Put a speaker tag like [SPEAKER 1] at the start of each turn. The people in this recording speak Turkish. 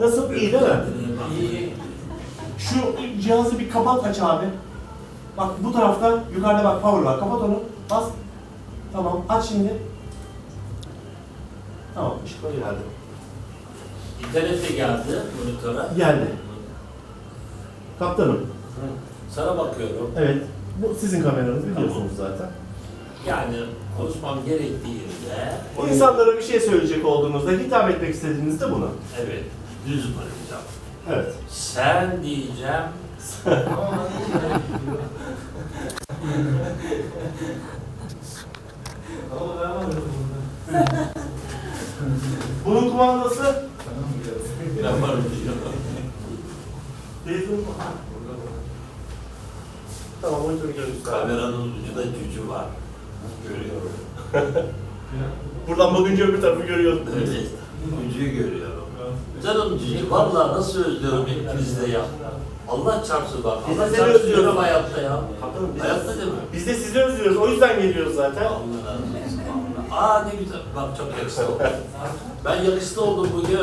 [SPEAKER 1] Nasıl? İyi değil mi?
[SPEAKER 2] İyi.
[SPEAKER 1] Şu cihazı bir kapat aç abi. Bak bu tarafta yukarıda bak power var. Kapat onu. Bas. Tamam. Aç şimdi. Tamam. ışıklar geldi.
[SPEAKER 2] İnternet de geldi monitöre.
[SPEAKER 1] Geldi. Kaptanım.
[SPEAKER 2] Sana bakıyorum.
[SPEAKER 1] Evet. Bu sizin kameranız biliyorsunuz zaten.
[SPEAKER 2] Yani konuşmam gerektiğinde
[SPEAKER 1] İnsanlara bir şey söyleyecek olduğunuzda hitap etmek istediğinizde bunu.
[SPEAKER 2] evet düz bırakacağım.
[SPEAKER 1] Evet.
[SPEAKER 2] Sen diyeceğim.
[SPEAKER 1] Bunun kumandası
[SPEAKER 2] Yaparım diyor.
[SPEAKER 1] Tamam monitörü görüyoruz.
[SPEAKER 2] Kameranın ucunda cücü var. Görüyorum.
[SPEAKER 1] Buradan bakınca öbür tarafı görüyoruz.
[SPEAKER 2] Evet. Cücüğü görüyorum. Canım cücü. Vallahi nasıl özlüyorum hepinizi de ya. Allah çarpsın bak.
[SPEAKER 1] Biz de
[SPEAKER 2] Allah
[SPEAKER 1] seni
[SPEAKER 2] çarpsın
[SPEAKER 1] özlüyoruz.
[SPEAKER 2] diyorum hayatta ya.
[SPEAKER 1] Kaptanım, biz de-
[SPEAKER 2] Hayatta değil mi?
[SPEAKER 1] Biz de sizi özlüyoruz. O yüzden geliyoruz zaten.
[SPEAKER 2] Allah razı olsun. Allah. Aa ne güzel. Bak çok yakışıklı oldum. Ben yakışıklı oldum bugün.